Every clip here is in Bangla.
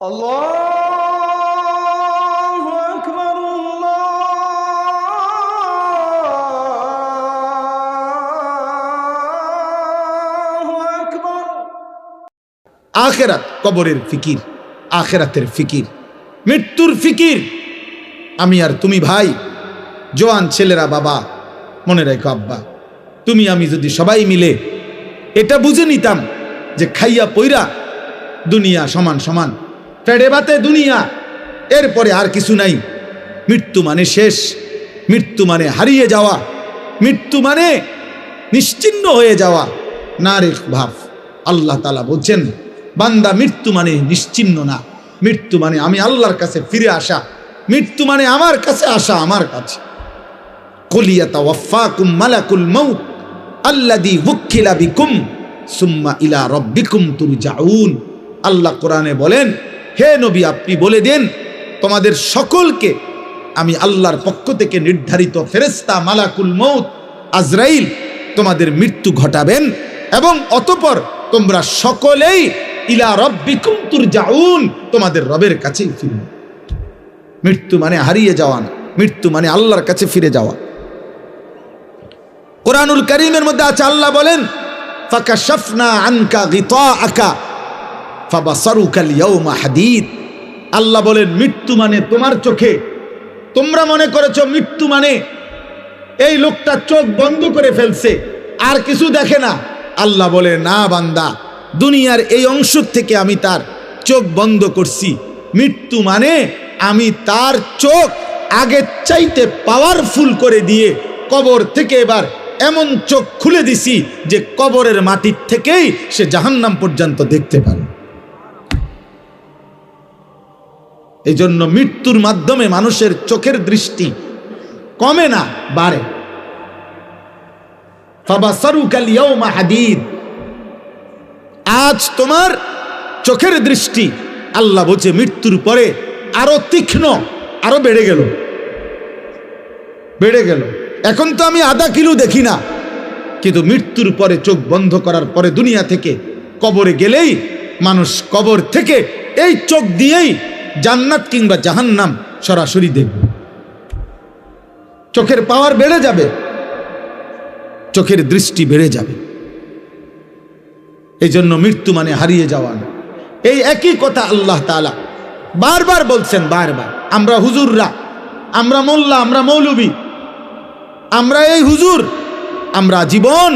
الله أكبر الله أكبر আখেরাত কবরের ফিকির আখেরাতের ফিকির মৃত্যুর ফিকির আমি আর তুমি ভাই জোয়ান ছেলেরা বাবা মনে রেখো আব্বা তুমি আমি যদি সবাই মিলে এটা বুঝে নিতাম যে খাইয়া পইরা দুনিয়া সমান সমান ফেড়ে বাতে দুনিয়া। এরপরে আর কিছু নাই। মৃত্যু মানে শেষ। মৃত্যু মানে হারিয়ে যাওয়া। মৃত্যু মানে নিশ্চিন্ন হয়ে যাওয়া। না রে ভাব। আল্লাহ তালা বলছেন, বান্দা মৃত্যু মানে নিশ্চিন্ন না। মৃত্যু মানে আমি আল্লাহর কাছে ফিরে আসা। মৃত্যু মানে আমার কাছে আসা, আমার কাছে। কলিয়াতা ওয়াফাকুম মালাকুল মৌত আল্লাদি উক্কিলা বিকুম সুম্মা ইলা রব্বিকুম তুরজাউন। আল্লাহ কোরআনে বলেন হে নবী, আপনি বলে দেন, তোমাদের সকলকে আমি আল্লাহর পক্ষ থেকে নির্ধারিত ফেরেস্তা মালাকুল মৌত আজরাইল তোমাদের মৃত্যু ঘটাবেন এবং অতপর তোমরা সকলেই ইলা রব্বিকুম তুরজাউন, তোমাদের রবের কাছেই ফিরবে। মৃত্যু মানে হারিয়ে যাওয়া না, মৃত্যু মানে আল্লাহর কাছে ফিরে যাওয়া। কোরআনুল করিমের মধ্যে আছে, আল্লাহ বলেন ফাঁকা আনকা গিতা আকা হাদিদ। আল্লাহ বলেন, মৃত্যু মানে তোমার চোখে। তোমরা মনে করেছ মৃত্যু মানে এই লোকটা চোখ বন্ধ করে ফেলছে, আর কিছু দেখে না। আল্লাহ বলে, না বান্দা, দুনিয়ার এই অংশ থেকে আমি তার চোখ বন্ধ করছি। মৃত্যু মানে আমি তার চোখ আগের চাইতে পাওয়ারফুল করে দিয়ে কবর থেকে এবার এমন চোখ খুলে দিছি যে কবরের মাটির থেকেই সে জাহান্নাম পর্যন্ত দেখতে পারে। এই জন্য মৃত্যুর মাধ্যমে মানুষের চোখের দৃষ্টি কমে না, বাড়ে। আজ তোমার চোখের দৃষ্টি, আল্লাহ বলছে, মৃত্যুর পরে আরও তীক্ষ্ণ, আরও বেড়ে গেল। বেড়ে গেল। এখন তো আমি আধা কিলো দেখি না। কিন্তু মৃত্যুর পরে চোখ বন্ধ করার পরে দুনিয়া থেকে কবরে গেলেই মানুষ কবর থেকে এই চোখ দিয়েই জান্নাত কিংবা জাহান্নাম সরাসরি দেখবে। চোখের পাওয়ার বেড়ে যাবে, চোখের দৃষ্টি বেড়ে যাবে। এই জন্য মৃত্যু মানে হারিয়ে যাওয়া না। এই একই কথা আল্লাহ তালা বারবার বলছেন, বারবার। আমরা হুজুররা, আমরা মোল্লা, আমরা মৌলবী, আমরা এই হুজুর, আমরা জীবন,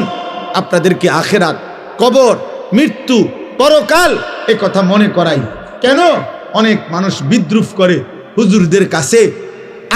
আপনাদেরকে আখেরাত, কবর, মৃত্যু, পরকাল এ কথা মনে করাই। কেন? অনেক মানুষ বিদ্রুপ করে হুজুরদের কাছে।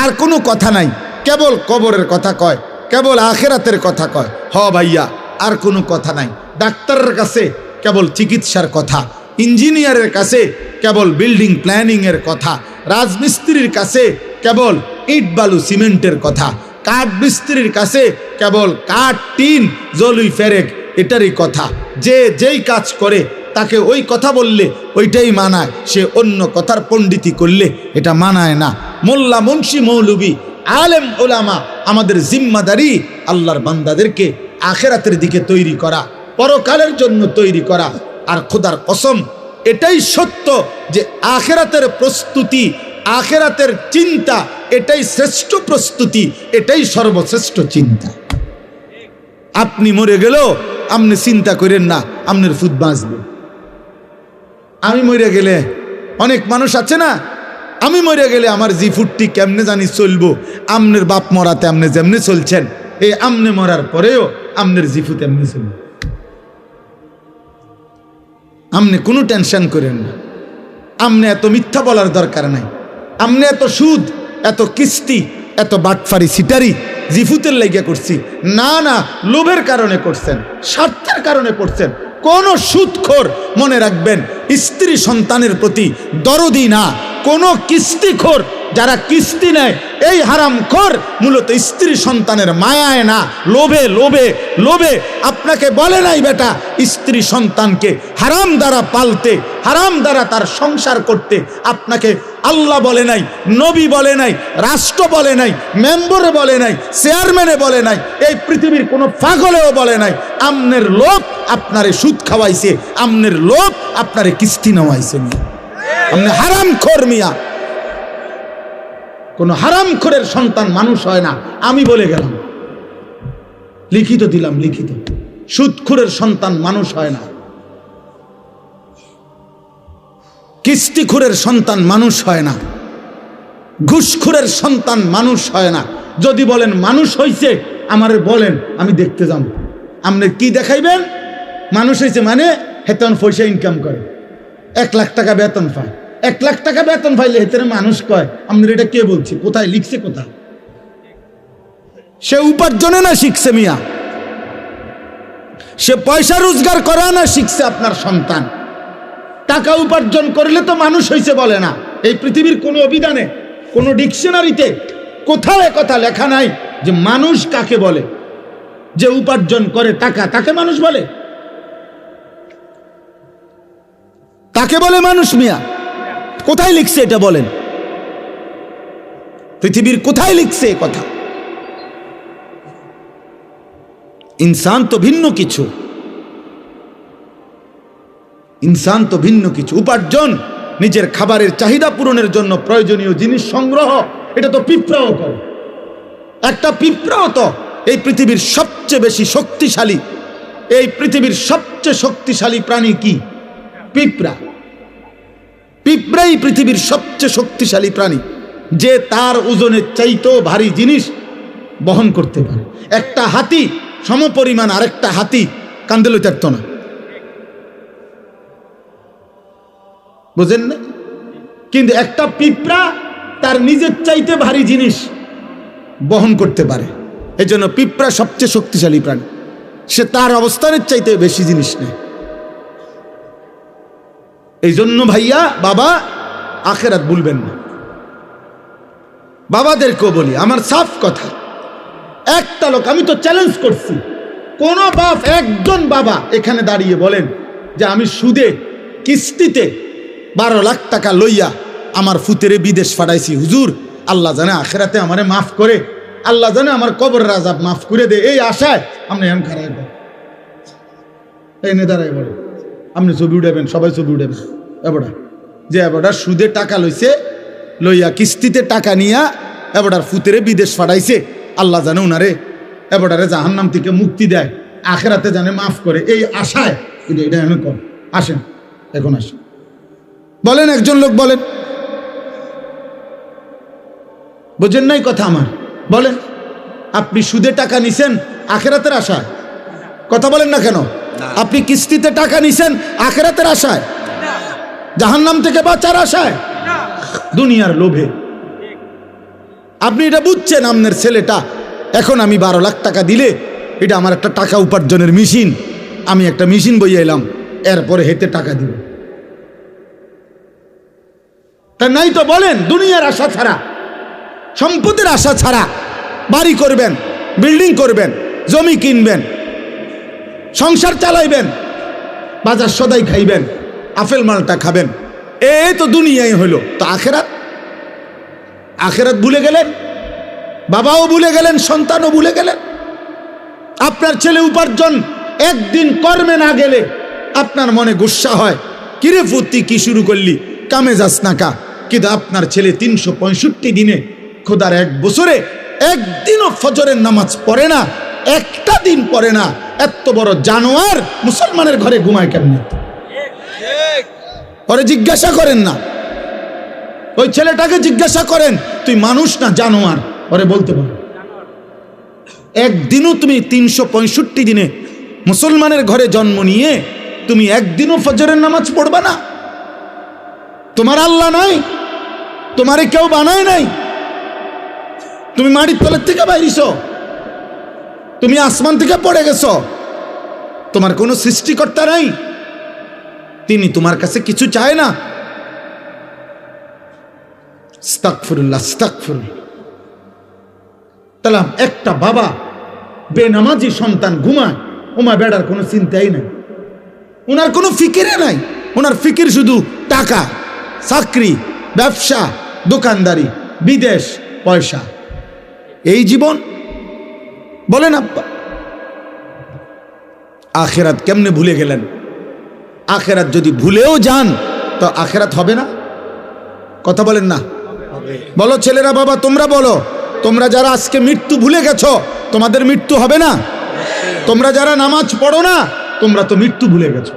আর কোনো কথা নাই। কেবল কবরের কথা কয়, কেবল আখেরাতের কথা কয়। হ ভাইয়া, আর কোনো কথা নাই। ডাক্তারের কাছে কেবল চিকিৎসার কথা, ইঞ্জিনিয়ারের কাছে কেবল বিল্ডিং প্ল্যানিংয়ের কথা, রাজমিস্ত্রির কাছে কেবল ইট বালু সিমেন্টের কথা, কাঠ মিস্ত্রির কাছে কেবল কাঠ, টিন, জলুই ফেরেক, এটারই কথা। যে যেই কাজ করে তাকে ওই কথা বললে, ওইটাই মানায়। সে অন্য কথার পণ্ডিতি করলে এটা মানায় না। মোল্লা মুন্সি মৌলবী, আলেম ওলামা, আমাদের জিম্মাদারি আল্লাহর বান্দাদেরকে আখেরাতের দিকে তৈরি করা, পরকালের জন্য তৈরি করা, আর খোদার কসম, এটাই সত্য যে আখেরাতের প্রস্তুতি, আখেরাতের চিন্তা, এটাই শ্রেষ্ঠ প্রস্তুতি, এটাই সর্বশ্রেষ্ঠ চিন্তা। আপনি মরে গেলেও আপনি চিন্তা করেন না আপনার ফুদ বাঁচবে। আমি মরে গেলে অনেক মানুষ আছে না? আমি মরে গেলে আমার জি ফুটটি কেমনে জানি চলবো? আমনের বাপ মরাতে আমনে যেমনি চলছেন। এই আমনে মরার পরেও আমনের জিফু তেমনি চলবে। আমনে কোনো টেনশন করেন না। আমনে এত মিথ্যা বলার দরকার নাই। আমনে এত সুদ, এত কিস্তি, এত বাটফারি সিটারি জিফুতের লাগিয়া করছি। না না, লোভের কারণে করছেন, স্বার্থের কারণে করছেন। কোন সুদখোর মনে রাখবেন, স্ত্রী সন্তানের প্রতি দরদি না। কোনো কিস্তিখোর যারা কিস্তি নেয়, এই হারাম হারামখোর মূলত স্ত্রী সন্তানের মায়ায় না। লোভে লোভে লোভে। আপনাকে বলে নাই বেটা, স্ত্রী সন্তানকে হারাম দ্বারা পালতে, হারাম দ্বারা তার সংসার করতে। আপনাকে আল্লাহ বলে নাই, নবী বলে নাই, রাষ্ট্র বলে নাই, মেম্বরে বলে নাই, চেয়ারম্যানে বলে নাই, এই পৃথিবীর কোনো পাগলেও বলে নাই, আমনের লোভ আপনারে সুদ খাওয়াইছে, আমনের লোভ আপনারে কিস্তি নেওয়াইছে আপনি হারাম খোর মিয়া। কোন হারাম খোরের সন্তান মানুষ হয় না, আমি বলে গেলাম। লিখিত দিলাম, লিখিত। সুদখুরের সন্তান মানুষ হয় না। কিস্তিখুরের সন্তান মানুষ হয় না। ঘুষখুরের সন্তান মানুষ হয় না। যদি বলেন মানুষ হইছে, আমার বলেন, আমি দেখতে যাব। আপনি কি দেখাইবেন? মানুষ হয়েছে মানে হেতন পয়সা ইনকাম করে। এক লাখ টাকা বেতন পায়। এক লাখ টাকা বেতন পাইলে হেতনে মানুষ কয়, আপনার এটা কে বলছে? কোথায় লিখছে কোথায়? সে উপার্জনে না শিখছে মিয়া। সে পয়সা রোজগার করা না শিখছে আপনার সন্তান। টাকা উপার্জন করলে তো মানুষ হয়েছে বলে না। এই পৃথিবীর কোনো অভিধানে, কোনো ডিকশনারিতে কোথাও কথা লেখা নাই যে মানুষ কাকে বলে, যে উপার্জন করে টাকা। তাকে মানুষ বলে? তাকে বলে মানুষ, মিয়া। কোথায় লিখছে এটা বলেন? পৃথিবীর কোথায় লিখছে কথা? ইনসান তো ভিন্ন কিছু। ইনসান তো ভিন্ন কিছু। উপার্জন, নিজের খাবারের চাহিদা পূরণের জন্য প্রয়োজনীয় জিনিস সংগ্রহ, এটা তো পিঁপড়াও করে। একটা পিঁপড়াও তো এই পৃথিবীর সবচেয়ে বেশি শক্তিশালী, এই পৃথিবীর সবচেয়ে শক্তিশালী প্রাণী কি? পিঁপড়া। পিঁপড়াই পৃথিবীর সবচেয়ে শক্তিশালী প্রাণী, যে তার ওজনের চাইতেও ভারী জিনিস বহন করতে পারে। একটা হাতি, সমপরিমাণ আরেকটা হাতি কান্দে লইতে না। বুঝেন না? কিন্তু একটা পিঁপড়া তার নিজের চাইতে ভারী জিনিস বহন করতে পারে। এই জন্য পিঁপড়া সবচেয়ে শক্তিশালী প্রাণী। সে তার অবস্থানের চাইতে বেশি জিনিস নেয়। এই জন্য ভাইয়া, বাবা, আখেরাত ভুলবেন না। বাবাদেরকেও বলি, আমার সাফ কথা, একটা লোক, আমি তো চ্যালেঞ্জ করছি। কোন বাপ, একজন বাবা এখানে দাঁড়িয়ে বলেন যে আমি সুদে, কিস্তিতে বারো লাখ টাকা লইয়া আমার ফুতেরে বিদেশ ফাটাইছি। হুজুর, আল্লাহ জানে আখেরাতে আমারে মাফ করে। আল্লাহ জানে আমার কবর রাজাব মাফ করে দে। এই আশায় আপনি এম খারাই এই নে দাঁড়াই আপনি ছবি উঠাবেন, সবাই ছবি উঠাবেন এবারটা। যে এবারটা সুদে টাকা লইছে, লইয়া কিস্তিতে টাকা নিয়া এবারটার ফুতেরে বিদেশ ফাটাইছে। আল্লাহ জানে উনারে এবারটারে জাহান্নাম থেকে মুক্তি দেয়। আখেরাতে জানে মাফ করে। এই আশায়, কিন্তু এটা আমি কর। আসেন, এখন আসেন। বলেন একজন লোক বলেন। বুঝেন নাই কথা আমার। বলেন আপনি সুদে টাকা নিছেন আখেরাতের আশায়? কথা বলেন না কেন? আপনি কিস্তিতে টাকা নিছেন আখেরাতের আশায়? জাহান্নাম থেকে বাঁচার আশায়? দুনিয়ার লোভে। আপনি এটা বুঝছেন আপনার ছেলেটা? এখন আমি বারো লাখ টাকা দিলে এটা আমার একটা টাকা উপার্জনের মেশিন। আমি একটা মেশিন বইয়ে এলাম এরপরে হেতে টাকা দিব। তা নাই তো বলেন, দুনিয়ার আশা ছাড়া, সম্পদের আশা ছাড়া বাড়ি করবেন বিল্ডিং করবেন, জমি কিনবেন, সংসার চালাইবেন, বাজার সদাই খাইবেন, আপেল মালটা খাবেন এই তো দুনিয়াই হইল। তো আখেরাত? আখেরাত ভুলে গেলেন? বাবাও ভুলে গেলেন, সন্তানও ভুলে গেলেন? আপনার ছেলে উপার্জন একদিন কর্মে না গেলে আপনার মনে গুসা হয়, কিরে ফুর্তি, কি শুরু করলি? কামে যাস না কা। কিন্তু আপনার ছেলে তিনশো পঁয়ষট্টি দিনে খোদার এক বছরে একদিনও ফজরের নামাজ পড়ে না, একটা দিন পড়ে না। এত বড় জানোয়ার মুসলমানের ঘরে ঘুমায় কেন পরে জিজ্ঞাসা করেন না। ওই ছেলেটাকে জিজ্ঞাসা করেন, তুই মানুষ না জানোয়ার? পরে বলতে পারো একদিনও তুমি তিনশো পঁয়ষট্টি দিনে মুসলমানের ঘরে জন্ম নিয়ে তুমি একদিনও ফজরের নামাজ পড়বা না? তোমার আল্লাহ নাই, তোমারে কেউ বানায় নাই। তুমি মাটির তলের থেকে বাইরিছ, তুমি আসমান থেকে পড়ে গেছ, তোমার কোনো সৃষ্টিকর্তা নাই, তিনি তোমার কাছে কিছু চায় না। স্তাকফিরুল্লাহ একটা বাবা বেনামাজি সন্তান ঘুমায় ওমা বেড়ার কোনো চিন্তাই নাই। ওনার কোনো ফিকিরে নাই ওনার ফিকির শুধু টাকা। চাকরি, ব্যবসা, দোকানদারি, বিদেশ, পয়সা। এই জীবন, বলেন আব্বা। আখেরাত কেমনে ভুলে গেলেন? আখেরাত যদি ভুলেও যান, তো আখেরাত হবে না? কথা বলেন না। বলো, ছেলেরা বাবা, তোমরা বলো, তোমরা যারা আজকে মৃত্যু ভুলে গেছো, তোমাদের মৃত্যু হবে না? তোমরা যারা নামাজ পড়ো না, তোমরা তো মৃত্যু ভুলে গেছো।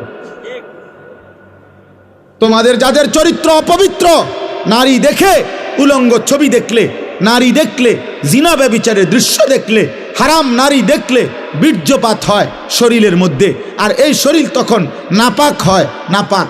তোমাদের যাদের চরিত্র অপবিত্র, নারী দেখে উলঙ্গ ছবি দেখলে, নারী দেখলে, জিনা ব্যবিচারের দৃশ্য দেখলে, হারাম নারী দেখলে বীর্যপাত হয় শরীরের মধ্যে। আর এই শরীর তখন নাপাক হয়, নাপাক।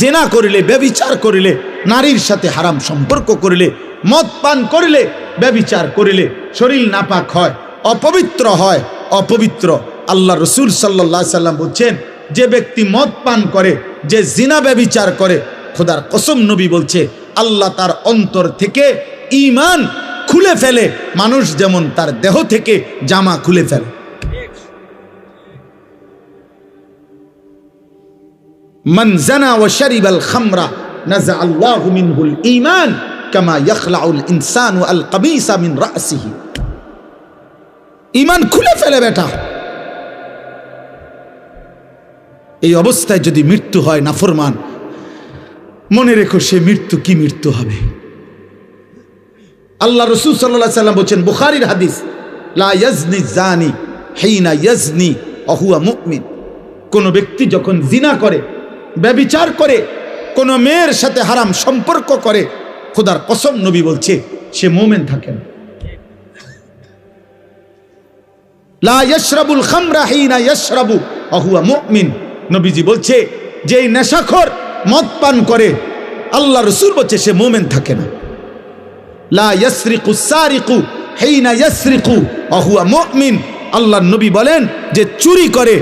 জেনা করিলে, ব্যবিচার করিলে, নারীর সাথে হারাম সম্পর্ক করিলে, মদ পান করিলে ব্যবিচার করিলে শরীর নাপাক হয়, অপবিত্র হয়, অপবিত্র। আল্লাহ রসুল সাল্লাহ সাল্লাম বলছেন যে ব্যক্তি মদ পান করে যে জিনা ব্যবিচার করে খোদার কসম নবী বলছে আল্লাহ তার অন্তর থেকে ইমান খুলে ফেলে মানুষ যেমন তার দেহ থেকে জামা খুলে ফেলে من زنا وشرب الخمر نزع الله منه الإيمان كما يخلع الإنسان القميص من رأسه ইমান খুলে ফেলে বেটা এই অবস্থায় যদি মৃত্যু হয় নাফরমান, মনে রেখো সে মৃত্যু কি মৃত্যু হবে? আল্লাহ রসুল সাল্লাহ সাল্লাম বলছেন, বুখারির হাদিস, লা জানি হেইনা ইয়াজনি অহুয়া মুকমিন কোন ব্যক্তি যখন জিনা করে, ব্যবিচার করে, কোন মেয়ের সাথে হারাম সম্পর্ক করে, খোদার কসম নবী বলছে, সে মোমেন থাকে না। লা ইয়াশরাবুল খামরা হিনা ইয়াশরাবু অহুয়া মুমিন। নবীজি বলছে যে এই নেশাখোর মদ পান করে, আল্লাহ রসুল বলছে সে মোমেন থাকে না। লা ইয়াসরিকু সারিকু হিনা ইয়াসরিকু অহুয়া মুমিন। আল্লাহ নবী বলেন যে চুরি করে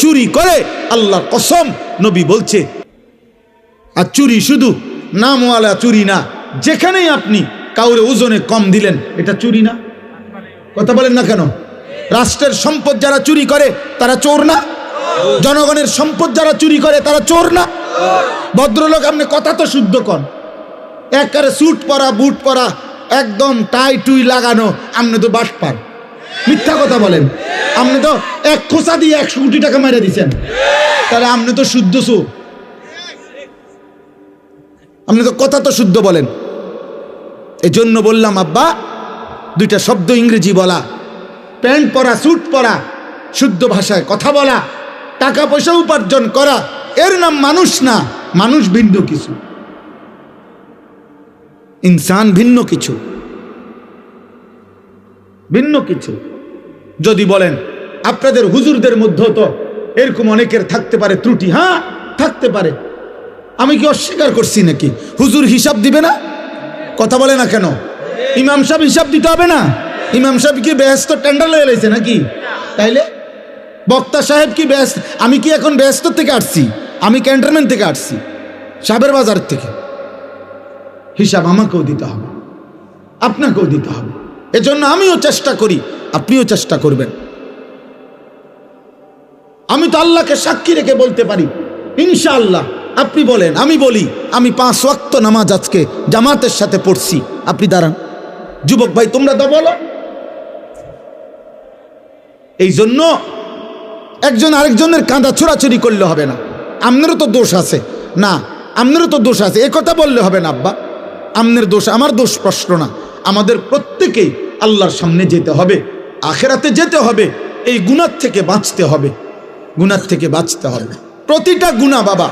চুরি করে আল্লাহর কসম নবী বলছে, আর চুরি শুধু নামওয়ালা চুরি না, যেখানেই আপনি কাউরে ওজনে কম দিলেন, এটা চুরি না। কথা বলেন না কেন? রাষ্ট্রের সম্পদ যারা চুরি করে, তারা চোর না? জনগণের সম্পদ যারা চুরি করে, তারা চোর না? ভদ্রলোক আপনি কথা তো শুদ্ধ কন। একারে স্যুট পরা বুট পরা, একদম টাই টুই লাগানো, আপনি তো বাস পান। মিথ্যা কথা বলেন। আপনি তো এক খোসা দিয়ে একশো কোটি টাকা মেরে দিছেন। তাহলে আপনি তো শুদ্ধ সু আপনি তো কথা তো শুদ্ধ বলেন। এজন্য বললাম, আব্বা, দুইটা শব্দ ইংরেজি বলা। প্যান্ট পরা স্যুট পরা, শুদ্ধ ভাষায় কথা বলা। টাকা পয়সা উপার্জন করা, এর নাম মানুষ না, মানুষ ভিন্ন কিছু। ইনসান ভিন্ন কিছু। ভিন্ন কিছু। যদি বলেন, আপনাদের হুজুরদের মধ্যেও তো এরকম অনেকের থাকতে পারে ত্রুটি হ্যাঁ? থাকতে পারে। আমি কি অস্বীকার করছি নাকি? হুজুর হিসাব দিবে না? কথা বলে না কেন? ইমাম সাহেব হিসাব দিতে হবে না? ইমাম সাহেব কি ব্যস্ত টেন্ডার লয়ে লাইছে নাকি? তাইলে বক্তা সাহেব কি ব্যস্ত? আমি কি এখন ব্যস্ত থেকে আসছি? আমি ক্যান্টনমেন্ট থেকে আসছি সাহেবের বাজার থেকে। হিসাব আমাকেও দিতে হবে, আপনাকেও দিতে হবে। এজন্য আমিও চেষ্টা করি, আপনিও চেষ্টা করবেন। আমি তো আল্লাহকে সাক্ষী রেখে বলতে পারি, ইনশাআল্লাহ, আপনি বলেন, আমি বলি, আমি পাঁচ ওয়াক্ত নামাজ আজকে জামাতের সাথে পড়ছি। আপনি দাঁড়ান। যুবক ভাই, তোমরা তো বলো। এই জন্য একজন আরেকজনের কাঁদা ছোড়াছড়ি করলে হবে না। আপনারও তো দোষ আছে। না আপনারও তো দোষ আছে। এ কথা বললে হবে না, আব্বা। আমনের দোষ আমার দোষ প্রশ্ন না। আমাদের প্রত্যেকেই আল্লাহর সামনে যেতে হবে। আখেরাতে যেতে হবে। এই গুণার থেকে বাঁচতে হবে। গুনার থেকে বাঁচতে হবে। প্রতিটা গুণা বাবা,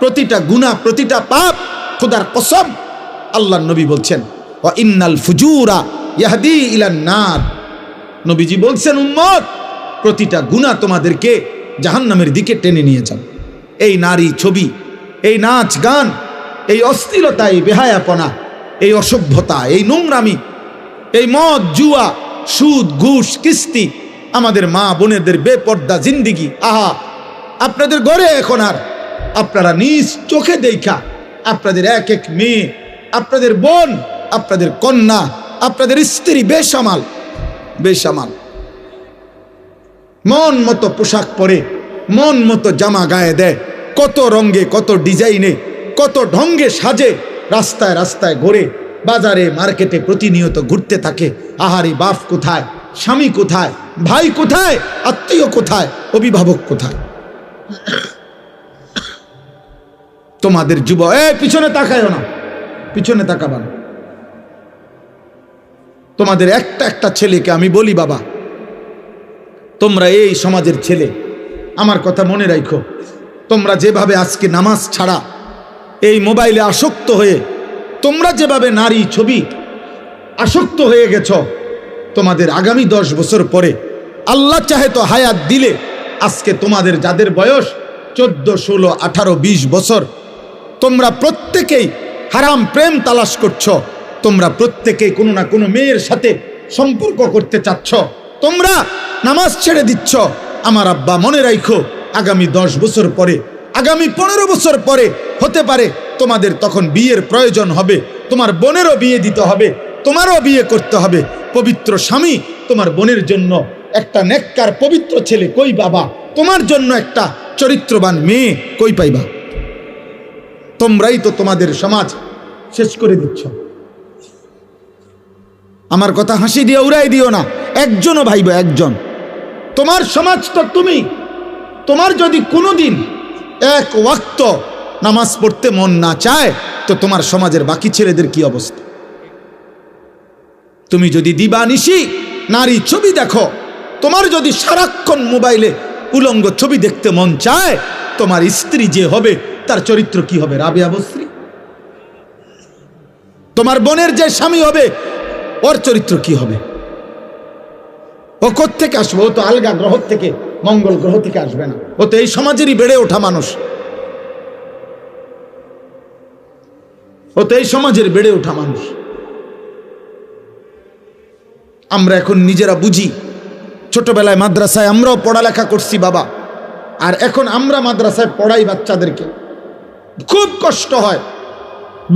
প্রতিটা গুণা প্রতিটা পাপ খোদার কসম আল্লাহ নবী বলছেন ইন্নাল ফুজুরা ইয়াহদি ইলানার নবীজি বলছেন, উম্মত প্রতিটা গুণা তোমাদেরকে জাহান্নামের দিকে টেনে নিয়ে যান এই নারী ছবি, এই নাচ গান, এই অস্থিরতা, এই বেহায়াপনা, এই অসভ্যতা, এই নোংরামি, এই মদ, জুয়া, সুদ, ঘুষ, কিস্তি, আমাদের মা বোনেদের বেপর্দা জিন্দিগি, আহা, আপনাদের ঘরে এখন আর, আপনারা নিজ চোখে দেখা, আপনাদের এক এক মেয়ে, আপনাদের বোন, আপনাদের কন্যা, আপনাদের স্ত্রী, বেসামাল বেসামাল। মন মতো পোশাক পরে, মন মতো জামা গায়ে দেয়। কত রঙে, কত ডিজাইনে, কত ঢঙ্গে সাজে, রাস্তায় রাস্তায় ঘোরে, বাজারে, মার্কেটে প্রতিনিয়ত ঘুরতে থাকে। আহারি, বাপ কোথায়? স্বামী কোথায়? ভাই কোথায়? আত্মীয় কোথায়? অভিভাবক কোথায়? তোমাদের যুব, এ, পিছনে তাকায় না। পিছনে তাকাবান তোমাদের একটা একটা ছেলেকে আমি বলি, বাবা তোমরা এই সমাজের ছেলে। আমার কথা মনে রাখো তোমরা যেভাবে আজকে নামাজ ছাড়া এই মোবাইলে আসক্ত হয়ে, তোমরা যেভাবে নারী ছবি আসক্ত হয়ে গেছ, তোমাদের আগামী দশ বছর পরে আল্লাহ চাহে তো হায়াত দিলে আজকে তোমাদের যাদের বয়স চোদ্দ, ষোলো, আঠারো, বিশ বছর, তোমরা প্রত্যেকেই হারাম প্রেম তালাশ করছ, তোমরা প্রত্যেকেই কোনো না কোনো মেয়ের সাথে সম্পর্ক করতে চাচ্ছ। তোমরা নামাজ ছেড়ে দিচ্ছ। আমার আব্বা মনে রাখো আগামী দশ বছর পরে, আগামী পনেরো বছর পরে হতে পারে তোমাদের তখন বিয়ের প্রয়োজন হবে, তোমার বোনেরও বিয়ে দিতে হবে, তোমারও বিয়ে করতে হবে। পবিত্র স্বামী তোমার বোনের জন্য একটা নেককার পবিত্র ছেলে, কই বাবা? তোমার জন্য একটা চরিত্রবান মেয়ে, কই পাইবা? তোমরাই তো তোমাদের সমাজ শেষ করে দিচ্ছ। আমার কথা হাসি দিয়ে উড়াই দিও না। একজনও ভাইব, একজন। তোমার সমাজ তো তুমি। তোমার যদি কোনোদিন এক ওয়াক্ত নামাজ পড়তে মন না চায়, তো তোমার সমাজের বাকি ছেলেদের কি অবস্থা? তুমি যদি দিবানিশি, নারী ছবি দেখো, তোমার যদি সারাক্ষণ মোবাইলে উলঙ্গ ছবি দেখতে মন চায়, তোমার স্ত্রী যে হবে, তার চরিত্র কি হবে? রাবে বস্ত্রী। তোমার বোনের যে স্বামী হবে, ওর চরিত্র কি হবে? ও থেকে আসবে? ও তো আলগা গ্রহ থেকে, মঙ্গল গ্রহ থেকে আসবে না। ও তো এই সমাজেরই বেড়ে ওঠা মানুষ। ও তো এই সমাজের বেড়ে ওঠা মানুষ। আমরা এখন নিজেরা বুঝি, ছোটবেলায় মাদ্রাসায় আমরাও পড়ালেখা করছি বাবা, আর এখন আমরা মাদ্রাসায় পড়াই বাচ্চাদেরকে। খুব কষ্ট হয়,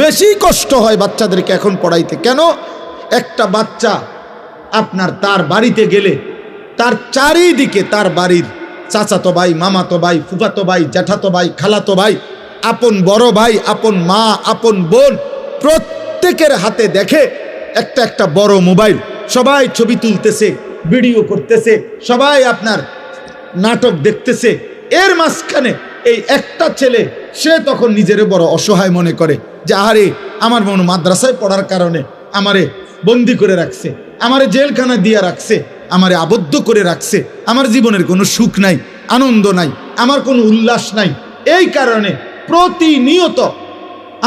বেশি কষ্ট হয় বাচ্চাদেরকে এখন পড়াইতে। কেন? একটা বাচ্চা আপনার তার বাড়িতে গেলে, তার চারিদিকে তার বাড়ির চাচাতো ভাই, মামাতো ভাই, ফুফাতো ভাই, জ্যাঠাতো ভাই, খালাতো ভাই, আপন বড় ভাই, আপন মা, আপন বোন প্রত্যেকের হাতে দেখে একটা একটা বড় মোবাইল। সবাই ছবি তুলতেছে, ভিডিও করতেছে, সবাই আপনার নাটক দেখতেছে। এর মাঝখানে এই একটা ছেলে, সে তখন নিজের বড় অসহায় মনে করে যে আরে আমার মনে মাদ্রাসায় পড়ার কারণে আমারে বন্দি করে রাখছে। আমারে জেলখানা দিয়ে রাখছে আমারে আবদ্ধ করে রাখছে আমার জীবনের কোনো সুখ নাই আনন্দ নাই আমার কোনো উল্লাস নাই। এই কারণে প্রতিনিয়ত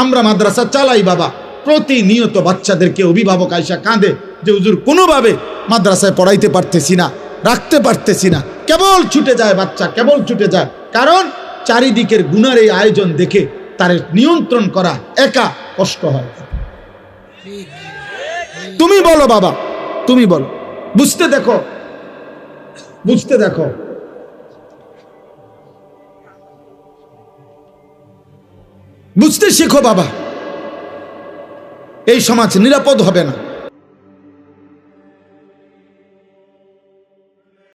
আমরা মাদ্রাসা চালাই বাবা প্রতিনিয়ত বাচ্চাদেরকে অভিভাবক আইসা কাঁদে যে হুজুর কোনোভাবে মাদ্রাসায় পড়াইতে পারতেছি না রাখতে পারতেছি না। কেবল ছুটে যায় বাচ্চা কেবল ছুটে যায়। কারণ চারিদিকের গুনার এই আয়োজন দেখে তার নিয়ন্ত্রণ করা একা কষ্ট হয়। তুমি বলো বাবা তুমি বলো। বুঝতে দেখো। বুঝতে দেখো। বুঝতে শেখো বাবা। এই সমাজ নিরাপদ হবে না।